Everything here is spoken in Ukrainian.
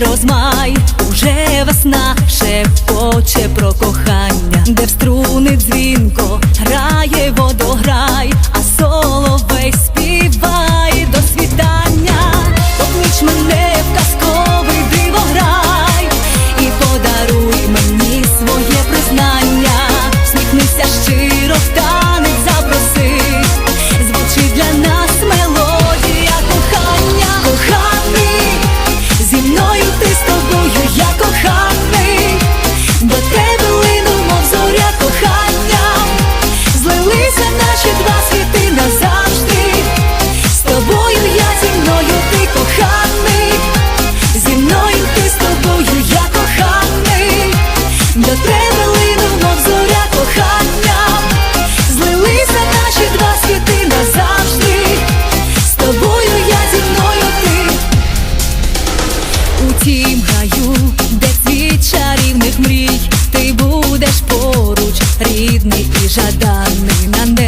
розмах. бути з тобою, я кохаю. моїх мрій, ти будеш поруч, рідний і жаданий на небі.